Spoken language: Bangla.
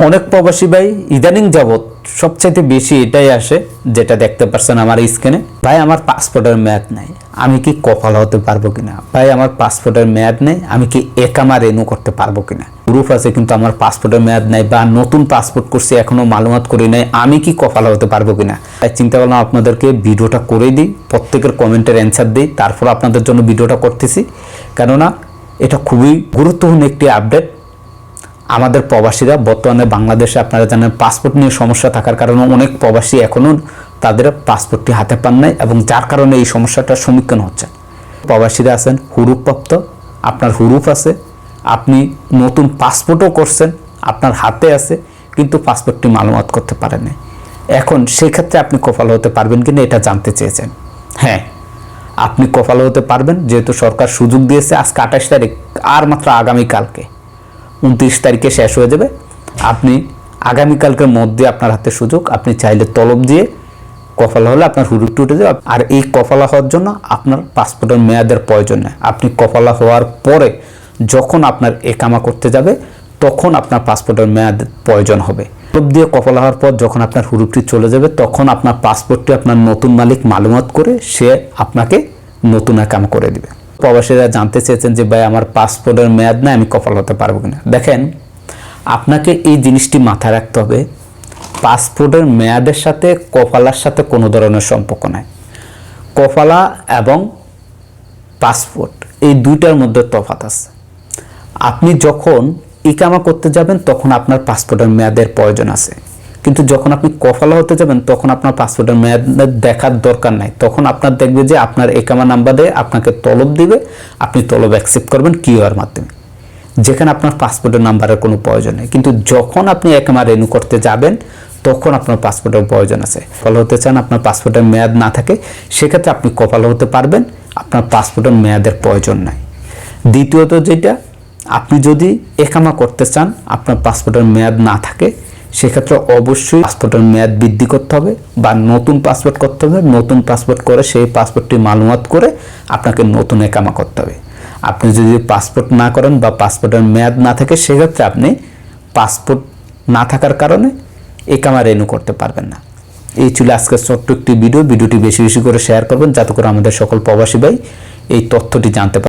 অনেক প্রবাসী ভাই ইদানিং যাবৎ সবচাইতে বেশি এটাই আসে যেটা দেখতে পাচ্ছেন আমার স্ক্রিনে। ভাই, আমার পাসপোর্টের মেয়াদ নাই। আমি কি কপাল হতে পারব কিনা? ভাই, আমার পাসপোর্টের মেয়াদ নেই। আমি কি একামা রেনু করতে পারব কিনা? প্রুফ আছে কিন্তু আমার পাসপোর্টের মেয়াদ নাই বা নতুন পাসপোর্ট করছি, এখনও মালুমাত করি নাই। আমি কি কপাল হতে পারব কিনা? তাই চিন্তা করলাম আপনাদেরকে ভিডিওটা করে দিই, প্রত্যেকের কমেন্টের অ্যান্সার দিই, তারপর আপনাদের জন্য ভিডিওটা করতেছি। কেননা এটা খুবই গুরুত্বপূর্ণ একটি আপডেট আমাদের প্রবাসীরা বর্তমানে বাংলাদেশে আপনারা জানেন পাসপোর্ট নিয়ে সমস্যা থাকার কারণে অনেক প্রবাসী এখনও তাদের পাসপোর্টটি হাতে পান নাই এবং যার কারণে এই সমস্যাটার সম্মুখীন হচ্ছে প্রবাসীরা আছেন হুরুপপ্রাপ্ত আপনার হুরুপ আছে, আপনি নতুন পাসপোর্টও করছেন, আপনার হাতে আছে, কিন্তু পাসপোর্টটি মালুমাত করতে পারেন এখন সেক্ষেত্রে আপনি কপাল হতে পারবেন কিনা এটা জানতে চেয়েছেন। হ্যাঁ আপনি কপাল হতে পারবেন, যেহেতু সরকার সুযোগ দিয়েছে, আজকে আঠাশ তারিখ, আর মাত্র আগামীকালকে। উনত্রিশ তারিখে শেষ হয়ে যাবে। আপনি আগামীকালকের মধ্যে আপনার হাতে সুযোগ, আপনি চাইলে তলব দিয়ে কফালা হলে আপনার হুরুপটি উঠে যাবে। আর এই কফালা হওয়ার জন্য আপনার পাসপোর্টের মেয়াদের প্রয়োজন নেই। আপনি কফালা হওয়ার পরে যখন আপনার একামা করতে যাবে, তখন আপনার পাসপোর্টের মেয়াদ প্রয়োজন হবে। তলব দিয়ে কফালা হওয়ার পর যখন আপনার হুরুপটি চলে যাবে, তখন আপনার পাসপোর্টটি আপনার নতুন মালিক মালুমাত করে সে আপনাকে নতুন একাম করে দিবে। প্রবাসীরা জানতে চেয়েছেন যে, ভাই, আমার পাসপোর্টের মেয়াদ না আমি কপাল হতে পারব কিনা? দেখেন, আপনাকে এই জিনিসটি মাথায় রাখতে হবে, পাসপোর্টের মেয়াদের সাথে কপালার সাথে কোনো ধরনের সম্পর্ক নাই। কপালা এবং পাসপোর্ট, এই দুইটার মধ্যে তফাৎ আছে। আপনি যখন ইকামা করতে যাবেন, তখন আপনার পাসপোর্টের মেয়াদের প্রয়োজন আছে। কিন্তু যখন আপনি কফালা হতে যাবেন, তখন আপনার পাসপোর্টের মেয়াদ দেখার দরকার নাই। তখন আপনার দেখবে যে আপনার একামা নাম্বার আপনাকে তলব দিবে, আপনি তলব অ্যাকসেপ্ট করবেন কিউআর মাধ্যমে। যেখানে আপনার পাসপোর্টের নাম্বারের কোনো প্রয়োজন নেই। কিন্তু যখন আপনি একামা রেনু করতে যাবেন, তখন আপনার পাসপোর্টের প্রয়োজন আছে। কপাল হতে চান, আপনার পাসপোর্টের মেয়াদ না থাকে, সেক্ষেত্রে আপনি কপাল হতে পারবেন, আপনার পাসপোর্টের মেয়াদের প্রয়োজন নাই। দ্বিতীয়ত যেটা, আপনি যদি একামা করতে চান, আপনার পাসপোর্টের মেয়াদ না থাকে সেক্ষেত্রে অবশ্যই পাসপোর্টের মেয়াদ বৃদ্ধি করতে হবে বা নতুন পাসপোর্ট করতে হবে। নতুন পাসপোর্ট করে সেই পাসপোর্টটি মালুমাত করে আপনাকে নতুন একামা করতে হবে। আপনি যদি পাসপোর্ট না করেন বা পাসপোর্টের মেয়াদ না থাকে, সেক্ষেত্রে আপনি পাসপোর্ট না থাকার কারণে একামা রেনু করতে পারবেন না। এই ছিল আজকের ছোট্ট একটি ভিডিও। ভিডিওটি বেশি বেশি করে শেয়ার করবেন, যাতে করে আমাদের সকল প্রবাসী ভাই এই তথ্যটি জানতে পারে।